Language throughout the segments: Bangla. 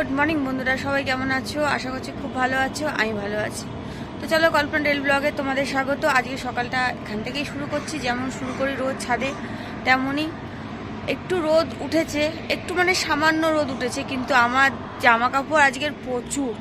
গুড মর্নিং বন্ধুরা, সবাই কেমন আছো? আশা করছি খুব ভালো আছো, আমি ভালো আছি। তো চলো কল্পনা রেল ব্লগে তোমাদের স্বাগত। আজকে সকালটা এখান থেকেই শুরু করছি, যেমন শুরু করি রোদ ছাদে, তেমনই একটু রোদ উঠেছে, একটু মানে সামান্য রোদ উঠেছে, কিন্তু আমার জামা কাপড় আজকের প্রচুর।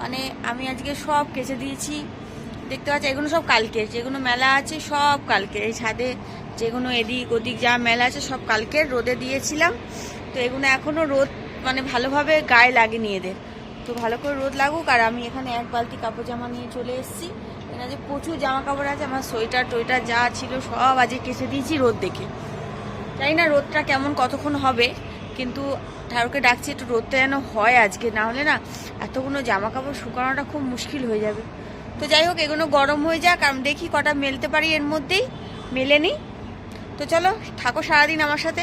মানে আমি আজকে সব কেচে দিয়েছি, দেখতে পাচ্ছি, এগুলো সব কালকে, যেগুলো মেলা আছে সব কালকে। এই ছাদে যেগুলো এদিক ওদিক যা মেলা আছে সব কালকে রোদে দিয়েছিলাম। তো এগুলো এখনও রোদ মানে ভালোভাবে গায়ে লাগেনি এদের। তো ভালো করে রোদ লাগুক, আর আমি এখানে এক বালতি কাপড় জামা নিয়ে চলে এসেছি। যে প্রচুর জামা কাপড় আছে, আমার সোয়েটার টোয়েটার যা ছিল সব আজকে কেচে দিয়েছি রোদ দেখে। জানি না রোদটা কেমন, কতক্ষণ হবে, কিন্তু ঠাকুরকে ডাকছি একটু রোদটা যেন হয় আজকে, না হলে না এতগুলো জামা কাপড় শুকানোটা খুব মুশকিল হয়ে যাবে। তো যাই হোক, এগুলো গরম হয়ে যাক আমি দেখি কটা মেলতে পারি এর মধ্যেই, মেলে নিই তো চলো, থাকো সারাদিন আমার সাথে।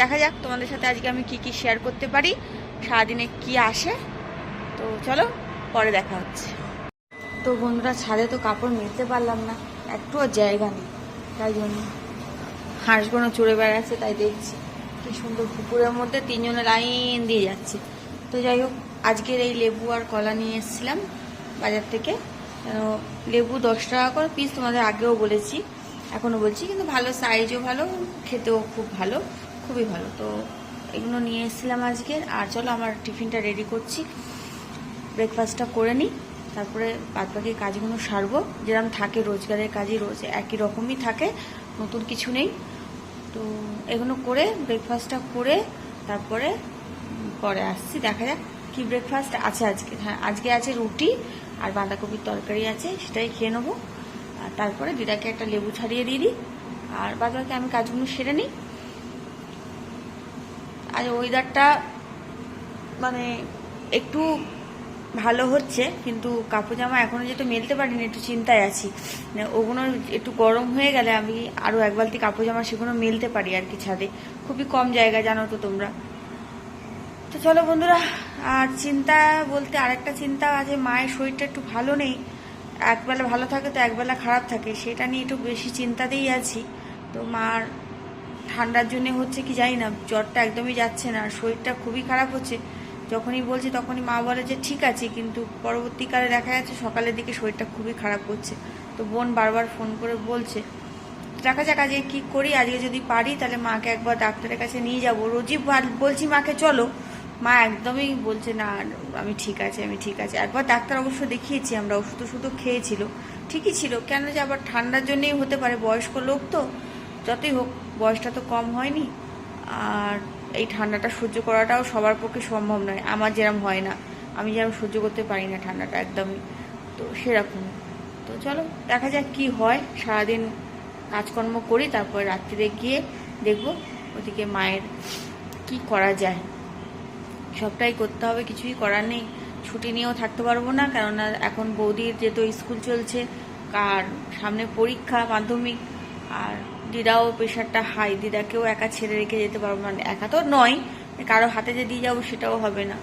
দেখা যাক তোমাদের সাথে আজকে আমি কি কি শেয়ার করতে পারি। সারাদিনে কি আসে। তো চলো, পরে দেখা হচ্ছে। তো বন্ধুরা, ছাদে তো কাপড় মেলতে পারলাম না। একটুও জায়গা নেই। তাই জন্য হাঁসগুলো চড়ে বেড়াচ্ছে, তাই দেখছি। কি সুন্দর পুকুরের মধ্যে তিনজনে লাইন দিয়ে যাচ্ছে। তো যাই হোক, আজকের এই লেবু আর কলা নিয়ে এসেছিলাম বাজার থেকে। লেবু দশ টাকা করে পিস তোমাদের আগেও বলেছি, এখনও বলছি। কিন্তু ভালো সাইজও ভালো, খেতেও খুব ভালো। খুবই ভালো। তো এগুলো নিয়ে এসেছিলাম আজকের আর চলো আমার টিফিনটা রেডি করছি। ব্রেকফাস্টটা করে নিই। তারপরে বাদ বাকি কাজগুলো সারবো। যেরকম থাকে রোজগারের কাজই রোজ, একই রকমই থাকে। নতুন কিছু নেই। তো এগুলো করে ব্রেকফাস্টটা করে তারপরে পরে আসছি। দেখা যাক কি ব্রেকফাস্ট আছে আজকে। হ্যাঁ আজকে আছে রুটি আর বাঁধাকপির তরকারি আছে, সেটাই খেয়ে নেব। আর তারপরে দিদাকে একটা লেবু ছাড়িয়ে দিয়ে দিই। আর বাদ বাকি আমি কাজগুলো সেরে নিই। আর ওয়েদারটা মানে একটু ভালো হচ্ছে, কিন্তু কাপড় জামা এখনও যেহেতু মেলতে পারিনি, একটু চিন্তায় আছি। মানে ওগুলো একটু গরম হয়ে গেলে আমি আরও এক বালতি কাপড় জামা সেগুলো মেলতে পারি আর কি ছাদে। খুবই কম জায়গা জানো তো তোমরা। তো চলো বন্ধুরা, আর চিন্তা বলতে আরেকটা চিন্তা আছে, মায়ের শরীরটা একটু ভালো নেই, একবেলা ভালো থাকে তো একবেলা খারাপ থাকে, সেটা নিয়ে একটু বেশি চিন্তাতেই আছি। তো মার ঠান্ডার জন্য হচ্ছে কি জানি না, জ্বরটা একদমই যাচ্ছে না শরীরটা খুবই খারাপ হচ্ছে। যখনই বলছি তখনই মা বলে যে, ঠিক আছে, কিন্তু পরবর্তীকালে দেখা যাচ্ছে সকালের দিকে শরীরটা খুবই খারাপ করছে। তো বোন বারবার ফোন করে বলছে, দেখা যাক আজকে কী করি, আজকে যদি পারি তাহলে মাকে একবার ডাক্তারের কাছে নিয়ে যাব। রোজই বল- বলছি মাকে, চলো। মা একদমই বলছে, না, আমি ঠিক আছে, আমি ঠিক আছে। একবার ডাক্তার অবশ্য দেখিয়েছি, আমরা ওষুধ ওষুধও খেয়েছিল। ঠিকই ছিল, কেন যে আবার ঠান্ডার জন্যই হতে পারে, বয়স্ক লোক তো, যতই হোক। বয়সটা তো কম হয়নি, আর এই ঠান্ডাটা সহ্য করাটাও সবার পক্ষে সম্ভব নয়, আমার যেরকম হয় না, আমি যেরকম সহ্য করতে পারি না ঠান্ডাটা একদমই, তো সেরকম। তো চলো, দেখা যাক কি হয়, সারাদিন কাজকর্ম করি, তারপর রাত্রিরে গিয়ে দেখব ওদিকে মায়ের কি করা যায়। সবটাই করতে হবে, কিছুই করার নেই, ছুটি নিয়েও থাকতে পারব না, কেননা এখন বৌদির যেহেতু স্কুল চলছে, কার সামনে পরীক্ষা, মাধ্যমিক, আর দিদাও প্রেশারটা হাই দিদাকেও একা ছেড়ে রেখে যেতে পারব না। একা তো নয়, কারও হাতে যে দিয়ে যাব সেটাও হবে না।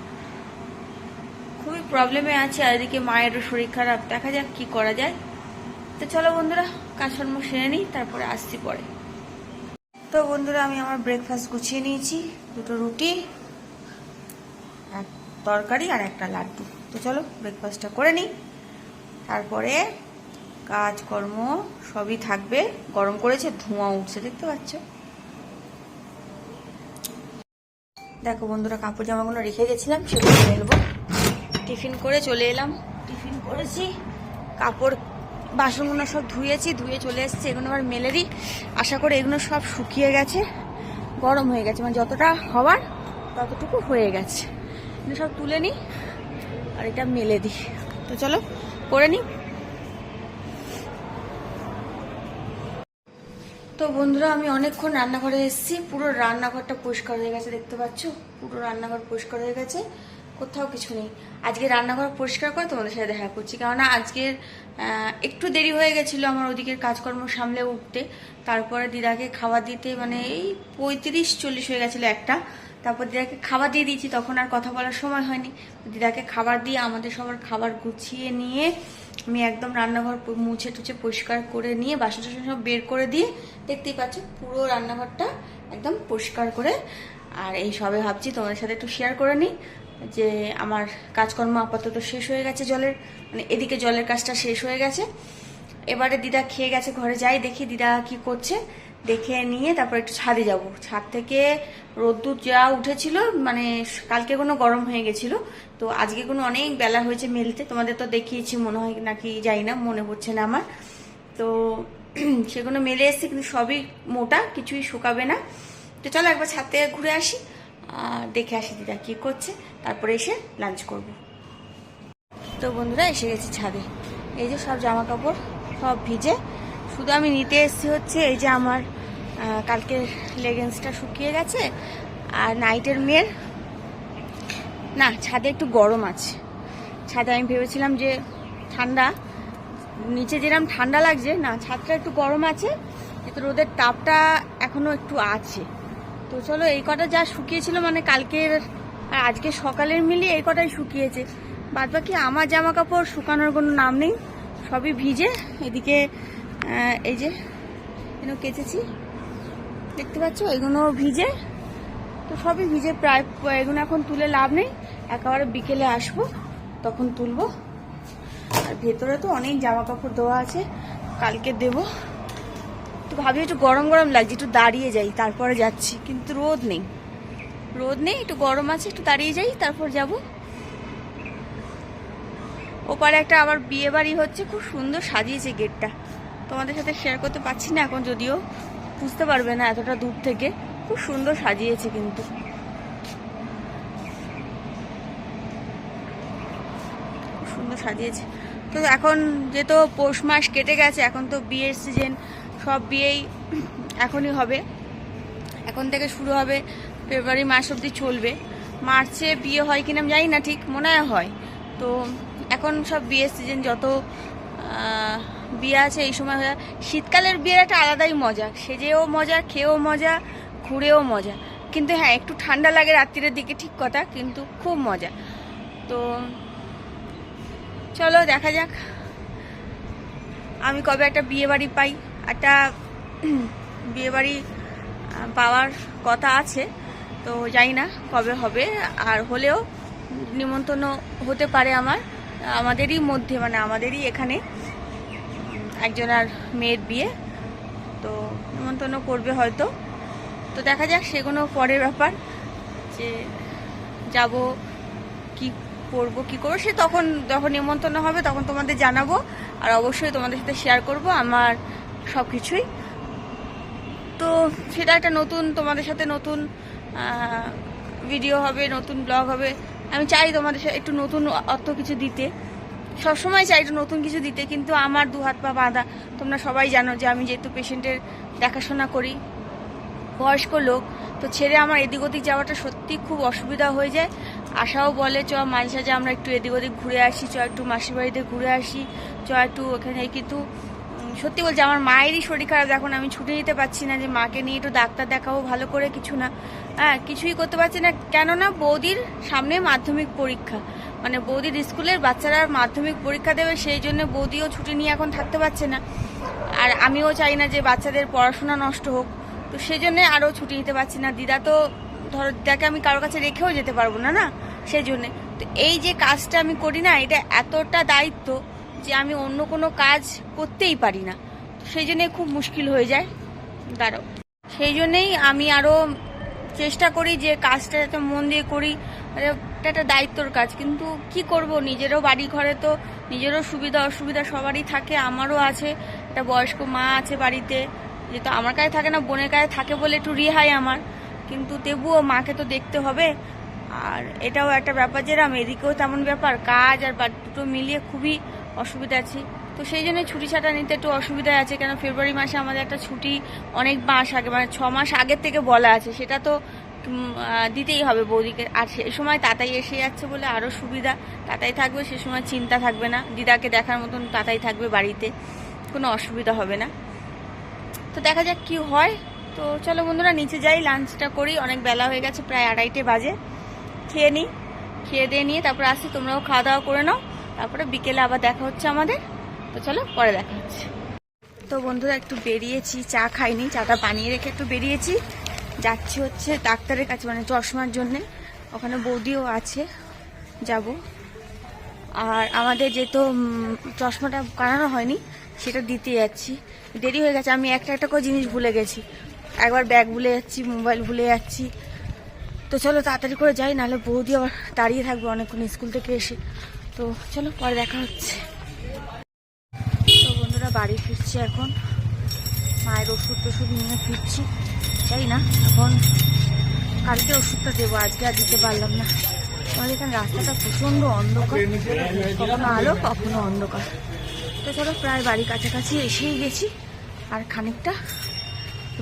খুবই প্রবলেমে আছে, আর এদিকে মায়েরও শরীর খারাপ। দেখা যাক কি করা যায়। তো চলো বন্ধুরা কাজকর্ম সেরে নিই, তারপরে আসছি পরে। তো বন্ধুরা, আমি আমার ব্রেকফাস্ট গুছিয়ে নিয়েছি, দুটো রুটি তরকারি আর একটা লাড্ডু। তো চলো ব্রেকফাস্টটা করে নিই। তারপরে কাজকর্ম সবই থাকবে। গরম করেছে, ধোঁয়া উঠছে, দেখতে পাচ্ছ? দেখো বন্ধুরা, কাপড় জামাগুলো রেখে গেছিলাম, সেগুলো মেলবো টিফিন করে চলে এলাম। টিফিন করেছি, কাপড়, বাসনগুলো সব ধুয়েছি, ধুয়ে চলে এসেছি, এগুলো আবার মেলে দিই। আশা করি এগুলো সব শুকিয়ে গেছে, গরম হয়ে গেছে মানে যতটা হওয়ার ততটুকু হয়ে গেছে। এগুলো সব তুলে নিই, আর এটা মেলে দিই। তো চলো, করে নিই। তো বন্ধুরা, আমি অনেকক্ষণ রান্নাঘরে এসেছি। পুরো রান্নাঘরটা পরিষ্কার হয়ে গেছে, দেখতে পাচ্ছ? পুরো রান্নাঘর পরিষ্কার হয়ে গেছে। কোথাও কিছু নেই। আজকে রান্নাঘর পরিষ্কার করে তোমাদের সাথে দেখা করছি। কেননা আজকের একটু দেরি হয়ে গেছিল আমার ওদিকের কাজকর্ম সামলে উঠতে। তারপরে দিদাকে খাবার দিতে মানে এই পঁয়ত্রিশ চল্লিশ হয়ে গেছিল একটা। তারপর দিদাকে খাবার দিয়ে দিয়েছি, তখন আর কথা বলার সময় হয়নি। দিদাকে খাবার দিয়ে আমাদের সবার খাবার গুছিয়ে নিয়ে আমি একদম রান্নাঘর মুছে টুছে পরিষ্কার করে নিয়ে বাসন টাসন সব বের করে দিয়ে দেখতেই পাচ্ছ পুরো রান্নাঘরটা একদম পরিষ্কার করে। আর এই সবে ভাবছি তোমাদের সাথে একটু শেয়ার করে নিই যে আমার কাজকর্ম আপাতত শেষ হয়ে গেছে জলের মানে এদিকে জলের কাজটা শেষ হয়ে গেছে। এবারে দিদা খেয়ে গেছে, ঘরে যাই দেখি দিদা কি করছে। দেখে নিয়ে তারপর একটু ছাদে যাব। ছাদ থেকে রোদ্দুর যা উঠেছিল মানে কালকে কোনো গরম হয়ে গেছিল, তো আজকে কোনো অনেক বেলা হয়েছে মেলতে, তোমাদের তো দেখিয়েছি, মনে হয় নাকি যাই না, মনে পড়ছে না আমার। তো সেগুলো মেলে এসছে, কিন্তু সবই মোটা, কিছুই শুকাবে না। তো চলো একবার ছাদ থেকে ঘুরে আসি দেখে আসি দিদা কি করছে, তারপরে এসে লাঞ্চ করব। তো বন্ধুরা, এসে গেছি ছাদে। এই যে সব জামা কাপড় সব ভিজে শুধু আমি নিতে এসেছি হচ্ছে এই যে আমার কালকে লেগেন্সটা শুকিয়ে গেছে, আর নাইটের মেয়ের, না, ছাদে একটু গরম আছে। ছাদে আমি ভেবেছিলাম যে ঠান্ডা, নিচে যেরকম ঠান্ডা লাগছে, না, ছাদটা একটু গরম আছে, কিন্তু রোদের তাপটা এখনও একটু আছে। তো চলো, এই কটা যা শুকিয়েছিল মানে কালকের আর আজকে সকালের মিলিয়ে এই কটাই শুকিয়েছে। বাদ বাকি আমার জামা কাপড় শুকানোর কোনো নাম নেই, সবই ভিজে, এদিকে এই যে, এগুলো কেচেছি। দেখতে পাচ্ছ? এগুলো ভিজে। তো সবই ভিজে প্রায়, এগুলো এখন তুলে লাভ নেই। একেবারে বিকেলে আসব, তখন তুলবো। আর ভেতরে তো অনেক জামা কাপড় দেওয়া আছে, কালকে দেব। তো ভাবি একটু গরম গরম লাগছে, একটু দাঁড়িয়ে যাই, তারপরে যাচ্ছি। কিন্তু রোদ নেই। রোদ নেই, একটু গরম আছে, একটু দাঁড়িয়ে যাই, তারপর যাব। ওপারে একটা আবার বিয়ে বাড়ি হচ্ছে, খুব সুন্দর সাজিয়েছে গেটটা। তোমাদের সাথে শেয়ার করতে পারছি না এখন যদিও। বুঝতে পারবে না এতটা দূর থেকে। খুব সুন্দর সাজিয়েছে কিন্তু। সুন্দর সাজিয়েছে। তো এখন যেহেতু পৌষ মাস কেটে গেছে, এখন তো বিয়ের সিজন সব বিয়েই এখনই হবে। এখন থেকে শুরু হবে ফেব্রুয়ারি মাস অবধি চলবে। মার্চে বিয়ে হয় কিনা আমি জানি না, ঠিক মনে হয়। তো এখন সব বিয়ের সিজন যত বিয়ে আছে, এই সময় হয় শীতকালের বিয়ের একটা আলাদাই মজা। সেজেও মজা, খেয়েও মজা, ঘুরেও মজা। কিন্তু হ্যাঁ একটু ঠান্ডা লাগে রাত্রির দিকে, ঠিক কথা, কিন্তু খুব মজা। তো চলো, দেখা যাক। আমি কবে একটা বিয়ে বাড়ি পাই। একটা বিয়ে বাড়ি পাওয়ার কথা আছে। তো জানি না কবে হবে। আর হলেও নিমন্ত্রণ হতে পারে আমার, আমাদেরই মধ্যে মানে আমাদেরই এখানে। একজনের মেয়ের বিয়ে। তো নিমন্ত্রণ করবে হয়তো। তো দেখা যাক সেগুলো পরের ব্যাপার যে যাব, কি করব, কি করব, সে তখন, যখন নিমন্ত্রণ হবে তখন তোমাদের জানাব। আর অবশ্যই তোমাদের সাথে শেয়ার করব আমার সব কিছুই তো সেটা একটা নতুন, তোমাদের সাথে নতুন ভিডিও হবে, নতুন ব্লগ হবে। আমি চাই তোমাদের সাথে একটু নতুন অত কিছু দিতে। সবসময় চাই একটু নতুন কিছু দিতে, কিন্তু আমার দু হাত পা বাঁধা। তোমরা সবাই জানো যে আমি যেহেতু পেশেন্টের দেখাশোনা করি, বয়স্ক লোক, তো ছেড়ে আমার এদিক ওদিক যাওয়াটা সত্যি খুব অসুবিধা হয়ে যায়। আশাও বলে, চ, মাঝে সাঝে আমরা একটু এদিক ওদিক ঘুরে আসি, চ, একটু মাসির বাড়িতে ঘুরে আসি, চ, একটু ওখানে কিন্তু সত্যি বলছি, আমার মায়েরই শরীর খারাপ। এখন আমি ছুটি দিতে পারছি না যে মাকে নিয়ে একটু ডাক্তার দেখাবো, ভালো করে কিছু না। হ্যাঁ কিছুই করতে পারছি না। কেননা বৌদির সামনে মাধ্যমিক পরীক্ষা। মানে বৌদির স্কুলের বাচ্চারা মাধ্যমিক পরীক্ষা দেবে, সেই জন্য বৌদিও ছুটি নিয়ে এখন থাকতে পারছে না। আর আমিও চাই না যে বাচ্চাদের পড়াশোনা নষ্ট হোক। তো সেই জন্য আরও ছুটি নিতে পারছি না। দিদা তো ধরো, দিদাকে আমি কারোর কাছে রেখেও যেতে পারব না না? সেই জন্যে। তো এই যে কাজটা আমি করি না, এটা এতটা দায়িত্ব যে আমি অন্য কোনো কাজ করতেই পারি না। সেই জন্যে খুব মুশকিল হয়ে যায়। দাঁড়াও। সেই জন্যেই আমি আরও চেষ্টা করি যে কাজটা যাতে মন দিয়ে করি। মানে এটা একটা দায়িত্বর কাজ। কিন্তু কি করব? নিজেরও বাড়ি ঘরে তো নিজেরও সুবিধা অসুবিধা সবারই থাকে, আমারও আছে। একটা বয়স্ক মা আছে বাড়িতে যেহেতু আমার কাছে থাকে না, বোনের কাছে থাকে বলে একটু রেহাই আমার। কিন্তু তবুও মাকে তো দেখতে হবে। আর এটাও একটা ব্যাপার যেরাম এদিকেও তেমন ব্যাপার। কাজ আর দুটো মিলিয়ে খুবই অসুবিধা আছি। তো সেই জন্য ছুটি ছাটা নিতে একটু অসুবিধায় আছে, কেন ফেব্রুয়ারি মাসে আমাদের একটা ছুটি অনেক মাস আগে মানে ছ মাস আগের থেকে বলা আছে। সেটা তো দিতেই হবে বৌদিকে। আর সেই সময় তাতাই এসে যাচ্ছে বলে আরও সুবিধা। তাতাই থাকবে, সে সময় চিন্তা থাকবে না। দিদাকে দেখার মতন তাতাই থাকবে বাড়িতে। কোনো অসুবিধা হবে না। তো দেখা যাক কি হয়। তো চলো বন্ধুরা, নিচে যাই, লাঞ্চটা করি। অনেক বেলা হয়ে গেছে, প্রায় আড়াইটে বাজে। খেয়ে নিই খেয়ে দিয়ে নিয়ে তারপরে আসি তোমরাও খাওয়া দাওয়া করে নাও। তারপরে বিকেলে আবার দেখা হচ্ছে আমাদের। তো চলো, পরে দেখা হচ্ছে। তো বন্ধুরা, একটু বেরিয়েছি, চা খাইনি, চাটা বানিয়ে রেখে একটু বেরিয়েছি। যাচ্ছি হচ্ছে ডাক্তারের কাছে মানে চশমার জন্যে। ওখানে বৌদিও আছে, যাব। আর আমাদের যেহেতু চশমাটা কানানো হয়নি, সেটা দিতে যাচ্ছি। দেরি হয়ে গেছে, আমি একটা একটা করে জিনিস ভুলে গেছি। একবার ব্যাগ ভুলে যাচ্ছি, মোবাইল ভুলে যাচ্ছি। তো চলো, তাড়াতাড়ি করে যাই, নাহলে বৌদি আবার দাঁড়িয়ে থাকবে অনেকক্ষণ স্কুল থেকে এসে। তো চলো পরে দেখা হচ্ছে। তো বন্ধুরা বাড়ি ফিরছি এখন। মায়ের ওষুধ টষুধ নিয়ে ফিরছি। তাই না, এখন কালকে ওষুধটা দেবো, আজকে আর দিতে পারলাম না। আমাদের এখানে রাস্তাটা প্রচণ্ড অন্ধকার। কখনো আলো, কখনো অন্ধকার। তো চলো প্রায় বাড়ির কাছাকাছি এসেই গেছি। আর খানিকটা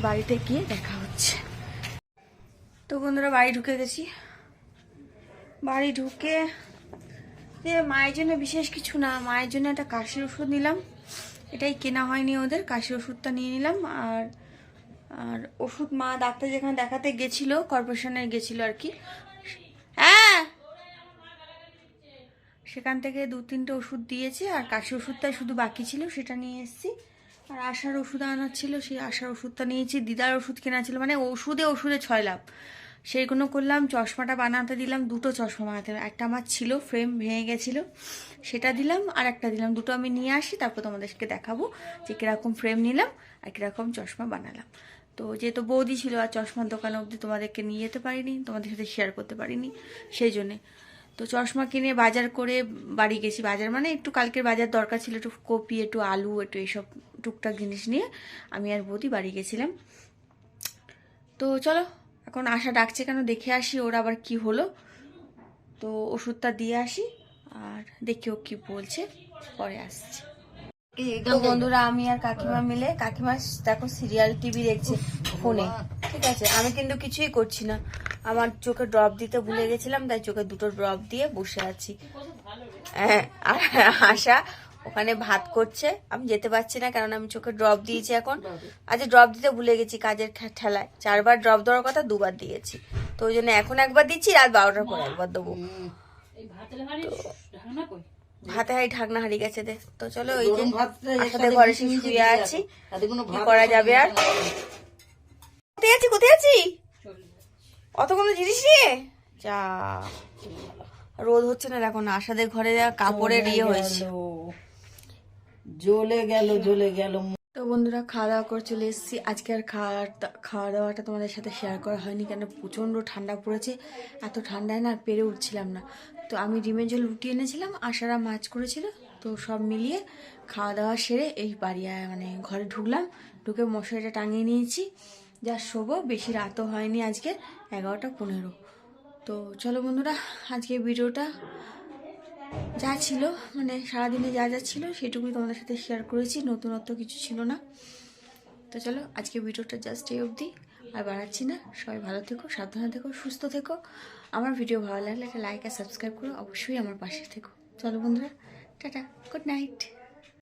বাড়িতে গিয়ে দেখা হচ্ছে। তো বন্ধুরা বাড়ি ঢুকে গেছি। বাড়ি ঢুকে যে মায়ের জন্য বিশেষ কিছু না। মায়ের জন্য একটা কাশির ওষুধ নিলাম। এটাই কেনা হয়নি ওদের। কাশির ওষুধটা নিয়ে নিলাম। আর আর ওষুধ মা ডাক্তার যেখানে দেখাতে গেছিল কর্পোরেশনে গেছিল আর কি। হ্যাঁ! সেখান থেকে দু, তিনটে ওষুধ দিয়েছে। আর কাশি ওষুধটাই শুধু বাকি ছিল, সেটা নিয়ে এসেছি। আর আশার ওষুধ আনার ছিল, সেই আশার ওষুধটা নিয়েছি। দিদার ওষুধ কেনা ছিল। মানে ওষুধে ওষুধে ছয় লাভ। সেইগুলো করলাম, চশমাটা বানাতে দিলাম, দুটো চশমা বানাতে একটা আমার ছিল ফ্রেম ভেঙে গেছিল, সেটা দিলাম, আর একটা দিলাম। দুটো আমি নিয়ে আসি, তারপর তোমাদেরকে দেখাবো যে কীরকম ফ্রেম নিলাম আর কীরকম চশমা বানালাম। তো যেহেতু বৌদি ছিল আর চশমার দোকান অবধি তোমাদেরকে নিয়ে যেতে পারিনি, তোমাদের সাথে শেয়ার করতে পারিনি, সেই জন্যে। তো চশমা কিনে বাজার করে বাড়ি গেছি। বাজার মানে একটু কালকের বাজার দরকার ছিল, একটু কপি, একটু আলু, একটু এইসব টুকটাক জিনিস নিয়ে আমি আর বৌদি বাড়ি গেছিলাম। তো চলো এখন আশা ডাকছে কেন দেখে আসি ওর আবার কি হলো। তো ওষুধটা দিয়ে আসি আর দেখি ও কি বলছে। পরে আসছে। তো বন্ধুরা আমি আর কাকিমা মিলে কাকিমা দেখো সিরিয়াল টিভি দেখছে ফোনে ঠিক আছে? আমি কিন্তু কিছুই করছি না। আমার চোখে ড্রপ দিতে ভুলে গেছিলাম তাই চোখে দুটো ড্রপ দিয়ে বসে আছি। হ্যাঁ, আর আশা ওখানে ভাত করছে। আমি যেতে পারছি না কারণ আমি চোখে ড্রপ দিয়েছি এখন। আজ ড্রপ দিতে ভুলে গেছি কাজের ঠেলায়। চারবার ড্রপ দেওয়ার কথা দুবার দিয়েছি। তো ওই জন্য এখন একবার দিচ্ছি রাত বারোটার পর একবার দেবো। ভাতে হাড়ি ঢাকনা হারিয়ে গেছে দে। তো চলো ওই যে ঘরে শুয়ে আছি। কি করা যাবে আর? কোথায় আছি কোথায় আছি? অতগুলো জিনিস নিয়ে? যা রোদ হচ্ছে না দেখো না আশাদের ঘরে যা কাপড়ের ইয়ে হয়েছে। জ্বলে গেল জ্বলে গেল। তো বন্ধুরা খাওয়া দাওয়া করে চলে এসেছি। আজকে আর খাওয়ার খাওয়া দাওয়াটা তোমাদের সাথে শেয়ার করা হয়নি কেন? প্রচণ্ড ঠান্ডা পড়েছে। এত ঠান্ডায় না আর পেরে উঠছিলাম না। তো আমি ডিমের জল রুটি এনেছিলাম, আশারা মাছ করেছিল। তো সব মিলিয়ে খাওয়া দাওয়া সেরে এই বাড়ি মানে ঘরে ঢুকলাম। ঢুকে মশারিটা টাঙিয়ে নিয়েছি। যা শোবো, বেশি রাতও হয়নি আজকে, এগারোটা পনেরো। তো চলো বন্ধুরা, আজকে ভিডিওটা যা ছিল মানে সারাদিনে যা যা ছিল সেটুকুই তোমাদের সাথে শেয়ার করেছি, নতুনত্ব কিছু ছিল না। তো চলো, আজকে ভিডিওটা জাস্ট এই অবধি। আর বাড়াচ্ছি না, সবাই ভালো থেকো, সাবধানে থেকো, সুস্থ থেকো। আমার ভিডিও ভালো লাগলে একটা লাইক আর সাবস্ক্রাইব করো, অবশ্যই আমার পাশে থেকো। চলো বন্ধুরা, টাটা গুড নাইট